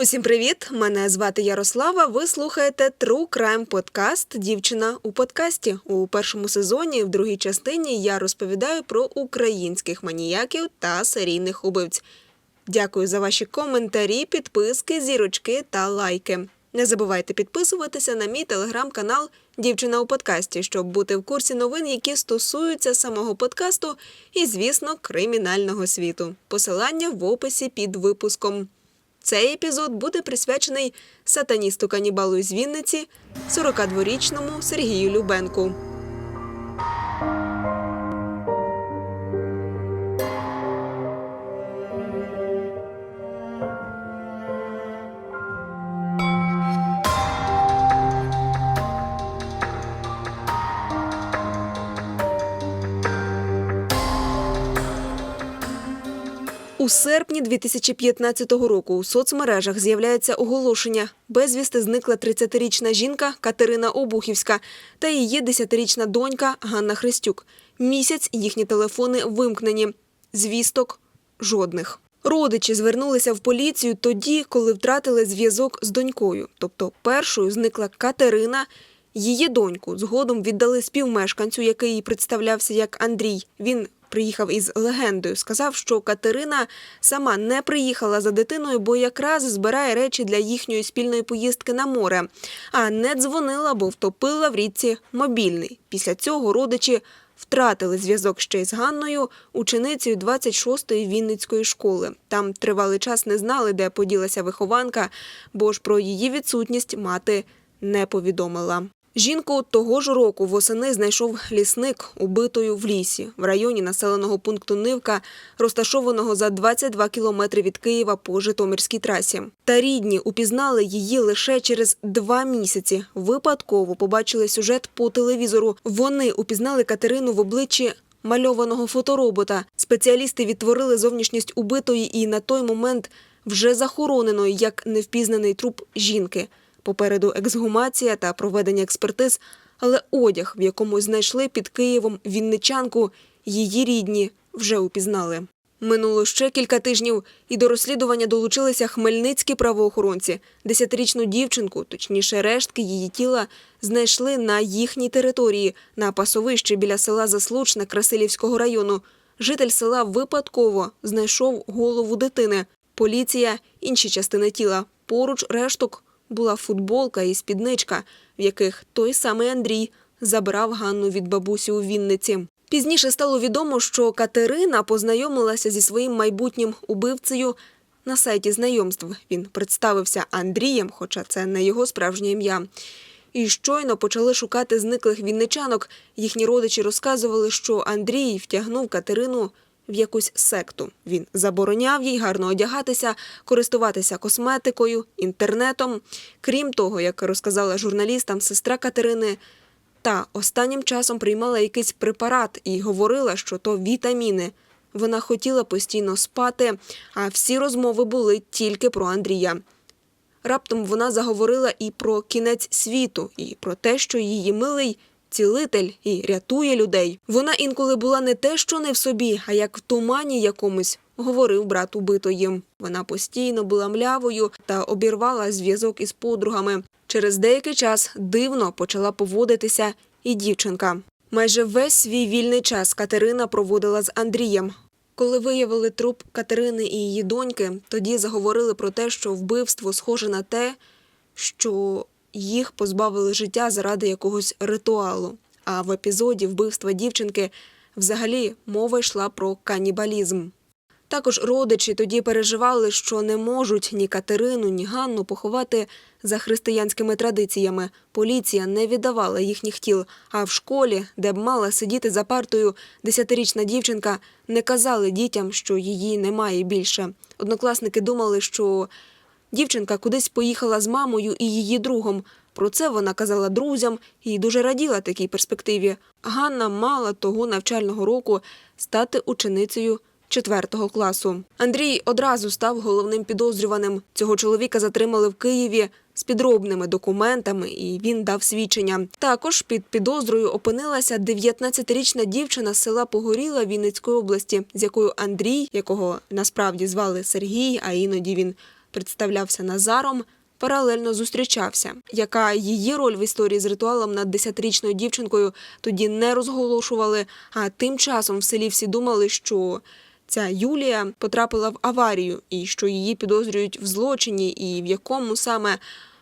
Усім привіт! Мене звати Ярослава. Ви слухаєте True Crime Podcast Дівчина у подкасті. У першому сезоні, в другій частині, я розповідаю про українських маніяків та серійних убивць. Дякую за ваші коментарі, підписки, зірочки та лайки. Не забувайте підписуватися на мій телеграм-канал Дівчина у подкасті, щоб бути в курсі новин, які стосуються самого подкасту і, звісно, кримінального світу. Посилання в описі під випуском. Цей епізод буде присвячений сатаністу канібалу із Вінниці, 42-річному Сергію Любенку. У серпні 2015 року у соцмережах з'являється оголошення. Безвісти зникла 30-річна жінка Катерина Обухівська та її 10-річна донька Ганна Христюк. Місяць їхні телефони вимкнені. Звісток жодних. Родичі звернулися в поліцію тоді, коли втратили зв'язок з донькою. Тобто першою зникла Катерина. Її доньку згодом віддали співмешканцю, який представлявся як Андрій. Він приїхав із легендою. Сказав, що Катерина сама не приїхала за дитиною, бо якраз збирає речі для їхньої спільної поїздки на море, а не дзвонила, бо втопила в річці мобільний. Після цього родичі втратили зв'язок ще й з Ганною, ученицею 26-ї Вінницької школи. Там тривалий час не знали, де поділася вихованка, бо ж про її відсутність мати не повідомила. Жінку того ж року восени знайшов лісник убитою в лісі в районі населеного пункту Нивка, розташованого за 22 кілометри від Києва по Житомирській трасі. Та рідні упізнали її лише через два місяці. Випадково побачили сюжет по телевізору. Вони упізнали Катерину в обличчі. Мальованого фоторобота спеціалісти відтворили зовнішність убитої і на той момент вже захороненої як невпізнаний труп жінки. Попереду ексгумація та проведення експертиз, але одяг, в якому знайшли під Києвом вінничанку, її рідні вже упізнали. Минуло ще кілька тижнів, і до розслідування долучилися хмельницькі правоохоронці. Десятирічну дівчинку, точніше, рештки її тіла, знайшли на їхній території на пасовищі біля села Заслучне Красилівського району. Житель села випадково знайшов голову дитини. Поліція інші частини тіла. Поруч решток була футболка і спідничка, в яких той самий Андрій забрав Ганну від бабусі у Вінниці. Пізніше стало відомо, що Катерина познайомилася зі своїм майбутнім убивцею на сайті знайомств. Він представився Андрієм, хоча це не його справжнє ім'я. І щойно почали шукати зниклих вінничанок. Їхні родичі розказували, що Андрій втягнув Катерину в якусь секту. Він забороняв їй гарно одягатися, користуватися косметикою, інтернетом. Крім того, як розказала журналістам сестра Катерини, та останнім часом приймала якийсь препарат і говорила, що то вітаміни. Вона хотіла постійно спати, а всі розмови були тільки про Андрія. Раптом вона заговорила і про кінець світу, і про те, що її милий цілитель і рятує людей. Вона інколи була не те, що не в собі, а як в тумані якомусь. Говорив брат убитої. Вона постійно була млявою та обірвала зв'язок із подругами. Через деякий час дивно почала поводитися і дівчинка. Майже весь свій вільний час Катерина проводила з Андрієм. Коли виявили труп Катерини і її доньки, тоді заговорили про те, що вбивство схоже на те, що їх позбавили життя заради якогось ритуалу. А в епізоді вбивства дівчинки взагалі мова йшла про канібалізм. Також родичі тоді переживали, що не можуть ні Катерину, ні Ганну поховати за християнськими традиціями. Поліція не віддавала їхніх тіл. А в школі, де б мала сидіти за партою десятирічна дівчинка, не казали дітям, що її немає більше. Однокласники думали, що дівчинка кудись поїхала з мамою і її другом. Про це вона казала друзям і дуже раділа такій перспективі. Ганна мала того навчального року стати ученицею четвертого класу. Андрій одразу став головним підозрюваним. Цього чоловіка затримали в Києві з підробними документами, і він дав свідчення. Також під підозрою опинилася 19-річна дівчина з села Погоріла Вінницької області, з якою Андрій, якого насправді звали Сергій, а іноді він представлявся Назаром, паралельно зустрічався. Яка її роль в історії з ритуалом над десятирічною дівчинкою тоді не розголошували. А тим часом в селі всі думали, що ця Юлія потрапила в аварію і що її підозрюють в злочині, і в якому саме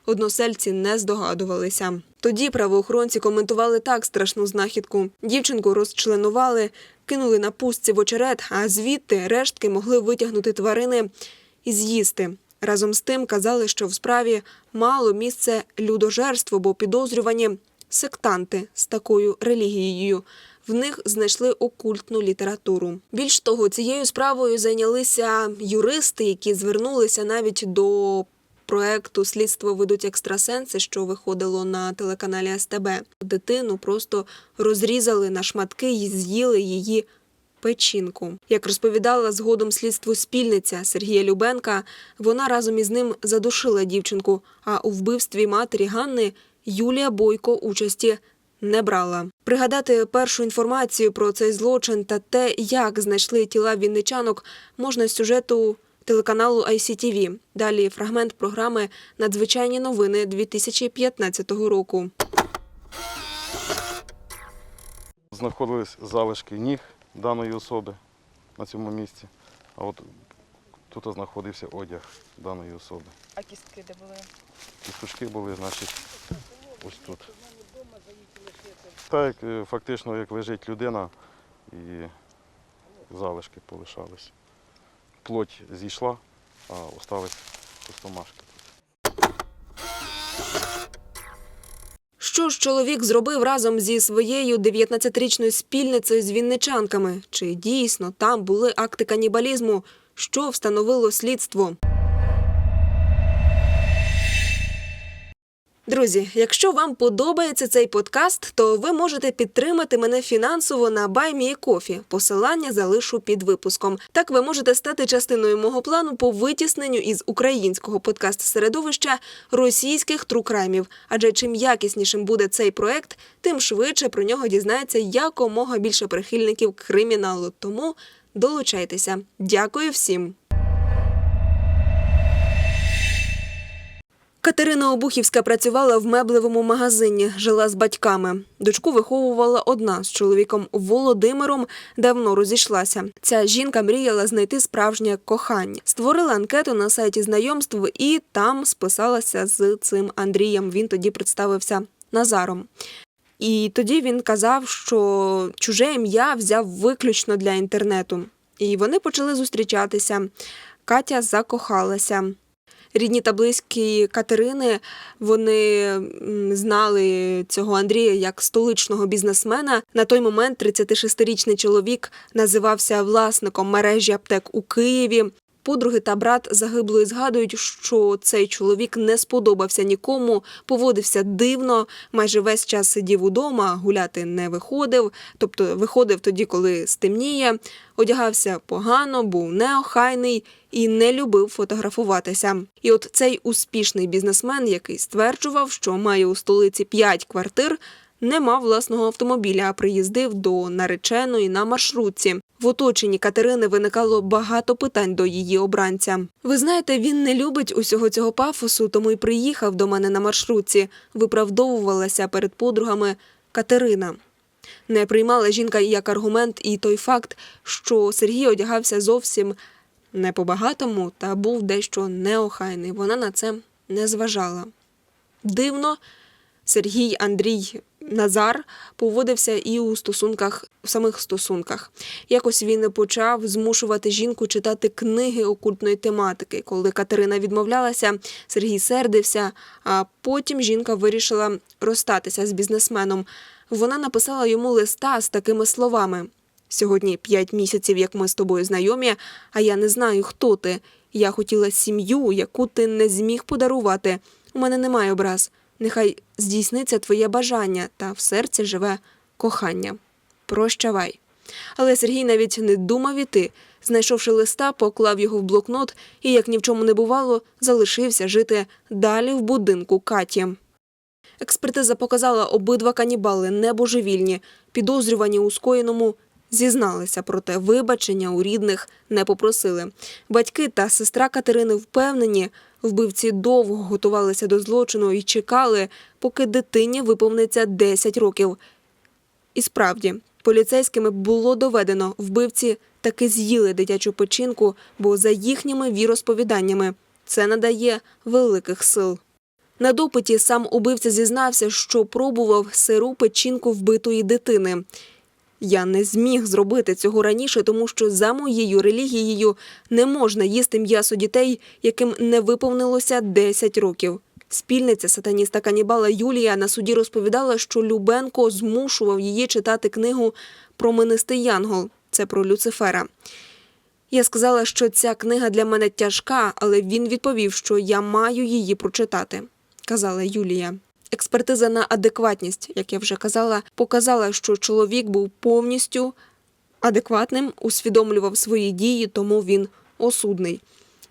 односельці не здогадувалися. Тоді правоохоронці коментували так страшну знахідку. Дівчинку розчленували, кинули на пустці в очерет, а звідти рештки могли витягнути тварини і з'їсти. Разом з тим казали, що в справі мало місце людожерство, бо підозрювані сектанти з такою релігією. В них знайшли окультну літературу. Більш того, цією справою зайнялися юристи, які звернулися навіть до проекту Слідство ведуть екстрасенси, що виходило на телеканалі СТБ. Дитину просто розрізали на шматки і з'їли її печінку. Як розповідала згодом слідству спільниця Сергія Любенка, вона разом із ним задушила дівчинку. А у вбивстві матері Ганни Юлія Бойко участі не брала. Пригадати першу інформацію про цей злочин та те, як знайшли тіла вінничанок, можна з сюжету телеканалу ICTV. Далі фрагмент програми Надзвичайні новини 2015 року. Знаходились залишки ніг даної особи на цьому місці. А от тут знаходився одяг даної особи. А кістки де були? Кісточки були, значить, ось тут. Так, як, е, фактично, як лежить людина, і залишки полишались. Плоть зійшла, а остались пустомашки. Що ж чоловік зробив разом зі своєю 19-річною спільницею з вінничанками? Чи дійсно там були акти канібалізму? Що встановило слідство? Друзі, якщо вам подобається цей подкаст, то ви можете підтримати мене фінансово на BuyMeACoffee. Посилання залишу під випуском. Так ви можете стати частиною мого плану по витісненню із українського подкаст-середовища російських трукраймів. Адже чим якіснішим буде цей проект, тим швидше про нього дізнається якомога більше прихильників криміналу. Тому долучайтеся. Дякую всім. Катерина Обухівська працювала в меблевому магазині, жила з батьками. Дочку виховувала одна з чоловіком Володимиром, давно розійшлася. Ця жінка мріяла знайти справжнє кохання. Створила анкету на сайті знайомств і там списалася з цим Андрієм. Він тоді представився Назаром. І тоді він казав, що чуже ім'я взяв виключно для інтернету. І вони почали зустрічатися. Катя закохалася. Рідні та близькі Катерини вони знали цього Андрія як столичного бізнесмена. На той момент 36-річний чоловік називався власником мережі аптек у Києві. Подруги та брат загиблої згадують, що цей чоловік не сподобався нікому, поводився дивно, майже весь час сидів удома, гуляти не виходив, тобто виходив тоді, коли стемніє, одягався погано, був неохайний і не любив фотографуватися. І от цей успішний бізнесмен, який стверджував, що має у столиці 5 квартир, не мав власного автомобіля, а приїздив до нареченої на маршрутці. В оточенні Катерини виникало багато питань до її обранця. Ви знаєте, він не любить усього цього пафосу, тому й приїхав до мене на маршрутці. Виправдовувалася перед подругами Катерина. Не приймала жінка як аргумент і той факт, що Сергій одягався зовсім не по-багатому та був дещо неохайний. Вона на це не зважала. Дивно, Сергій Андрій Назар поводився і у стосунках, в самих стосунках. Якось він почав змушувати жінку читати книги окультної тематики. Коли Катерина відмовлялася, Сергій сердився, а потім жінка вирішила розстатися з бізнесменом. Вона написала йому листа з такими словами: Сьогодні п'ять місяців, як ми з тобою знайомі, а я не знаю, хто ти. Я хотіла сім'ю, яку ти не зміг подарувати. У мене немає образ. Нехай здійсниться твоє бажання, та в серці живе кохання. Прощавай. Але Сергій навіть не думав іти. Знайшовши листа, поклав його в блокнот і, як ні в чому не бувало, залишився жити далі в будинку Каті. Експертиза показала, обидва канібали не божевільні, підозрювані у скоєному зізналися, проте вибачення у рідних не попросили. Батьки та сестра Катерини впевнені, вбивці довго готувалися до злочину і чекали, поки дитині виповниться 10 років. І справді, поліцейськими було доведено, вбивці таки з'їли дитячу печінку, бо за їхніми віросповіданнями це надає великих сил. На допиті сам убивця зізнався, що пробував сиру печінку вбитої дитини. Я не зміг зробити цього раніше, тому що за моєю релігією не можна їсти м'ясо дітей, яким не виповнилося 10 років. Спільниця сатаніста канібала Юлія на суді розповідала, що Любенко змушував її читати книгу Променистий Янгол. Це про Люцифера. Я сказала, що ця книга для мене тяжка, але він відповів, що я маю її прочитати, казала Юлія. Експертиза на адекватність, як я вже казала, показала, що чоловік був повністю адекватним, усвідомлював свої дії, тому він осудний.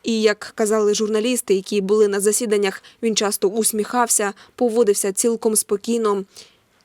І як казали журналісти, які були на засіданнях, він часто усміхався, поводився цілком спокійно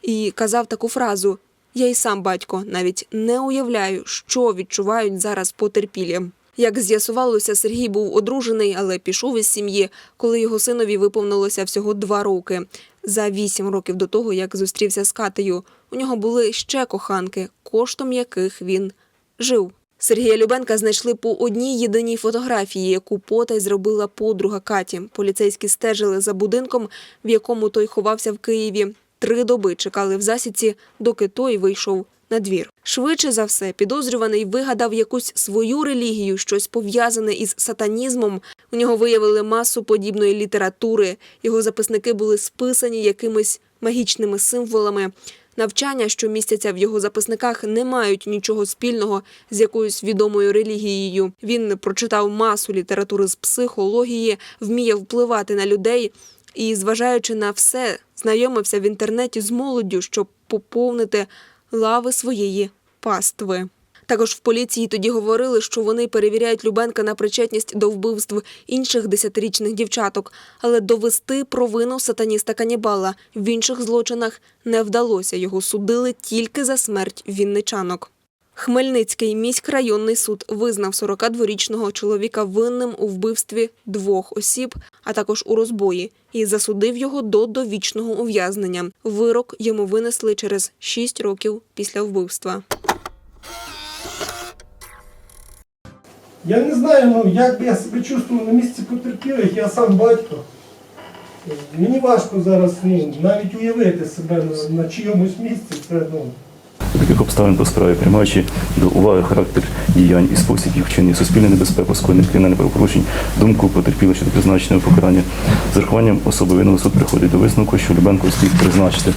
і казав таку фразу: Я й сам батько навіть не уявляю, що відчувають зараз потерпілі. Як з'ясувалося, Сергій був одружений, але пішов із сім'ї, коли його синові виповнилося всього два роки. За вісім років до того, як зустрівся з Катею, у нього були ще коханки, коштом яких він жив. Сергія Любенка знайшли по одній єдиній фотографії, яку потай зробила подруга Каті. Поліцейські стежили за будинком, в якому той ховався в Києві. Три доби чекали в засідці, доки той вийшов на двір. Швидше за все, підозрюваний вигадав якусь свою релігію, щось пов'язане із сатанізмом. У нього виявили масу подібної літератури. Його записники були списані якимись магічними символами. Навчання, що містяться в його записниках, не мають нічого спільного з якоюсь відомою релігією. Він прочитав масу літератури з психології, вміє впливати на людей і, зважаючи на все, знайомився в інтернеті з молоддю, щоб поповнити лави своєї пастви. Також в поліції тоді говорили, що вони перевіряють Любенка на причетність до вбивств інших десятирічних дівчаток, але довести провину сатаніста канібала в інших злочинах не вдалося. Його судили тільки за смерть вінничанок. Хмельницький міськрайонний суд визнав 42-річного чоловіка винним у вбивстві двох осіб, а також у розбої, і засудив його до довічного ув'язнення. Вирок йому винесли через 6 років після вбивства. Я не знаю, ну як я себе чувствував на місці потерпілих, я сам батько. Мені важко зараз ну, навіть уявити себе на, на чийомусь місці. Це, ну, таких обставин по справі, приймаючи до уваги характер діянь і спосіб їх вчинення, суспільну небезпеку, скоєних кримінальних правопорушень, думку потерпілих щодо призначеного покарання. З урахуванням особи винного суд приходить до висновку, що Любенко слід призначити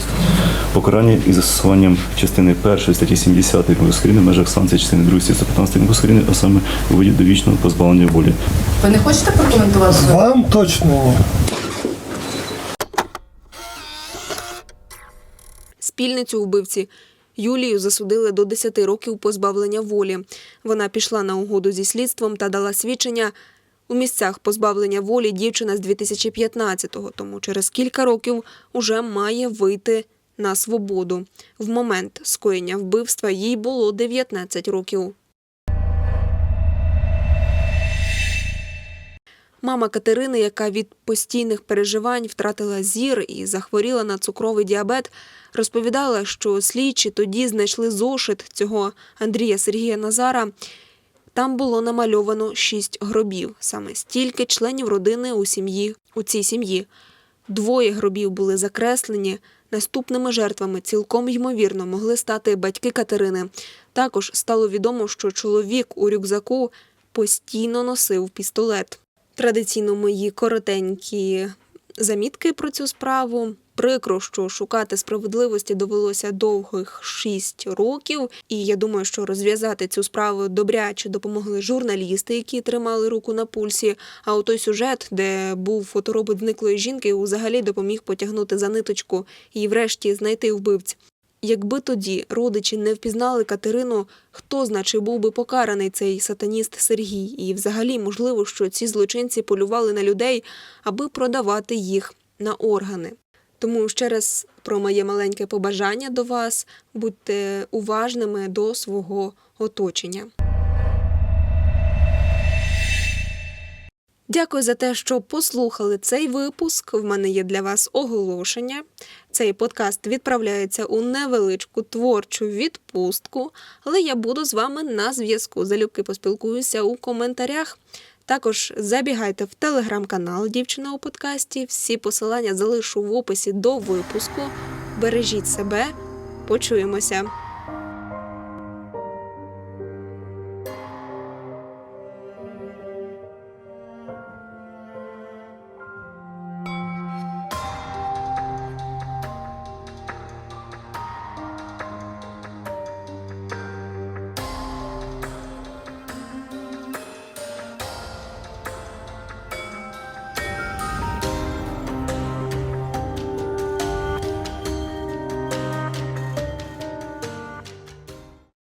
покарання із застосуванням частини 1 статті 70 Кодексу України в межах санкцій частини 2 статті 115 Кодексу України, а саме у виді довічного позбавлення волі. Ви не хочете прокоментувати? вам точно ні. Спільницю вбивці Юлію засудили до 10 років позбавлення волі. Вона пішла на угоду зі слідством та дала свідчення. У місцях позбавлення волі дівчина з 2015-го, тому через кілька років уже має вийти на свободу. В момент скоєння вбивства їй було 19 років. Мама Катерини, яка від постійних переживань втратила зір і захворіла на цукровий діабет, розповідала, що слідчі тоді знайшли зошит цього Андрія Сергія Назара. Там було намальовано шість гробів, саме стільки членів родини у сім'ї у цій сім'ї. Двоє гробів були закреслені. Наступними жертвами цілком ймовірно могли стати батьки Катерини. Також стало відомо, що чоловік у рюкзаку постійно носив пістолет. Традиційно мої коротенькі замітки про цю справу. Прикро, що шукати справедливості довелося довгих шість років, і я думаю, що розв'язати цю справу добряче допомогли журналісти, які тримали руку на пульсі. А у той сюжет, де був фоторобот зниклої жінки, взагалі допоміг потягнути за ниточку і, врешті, знайти вбивць. Якби тоді родичі не впізнали Катерину, хто, значить, був би покараний цей сатаніст Сергій? І взагалі можливо, що ці злочинці полювали на людей, аби продавати їх на органи. Тому ще раз про моє маленьке побажання до вас будьте уважними до свого оточення. Дякую за те, що послухали цей випуск. В мене є для вас оголошення. Цей подкаст відправляється у невеличку творчу відпустку, але я буду з вами на зв'язку. Залюбки поспілкуюся у коментарях. Також забігайте в телеграм-канал Дівчина у подкасті. Всі посилання залишу в описі до випуску. Бережіть себе, почуємося.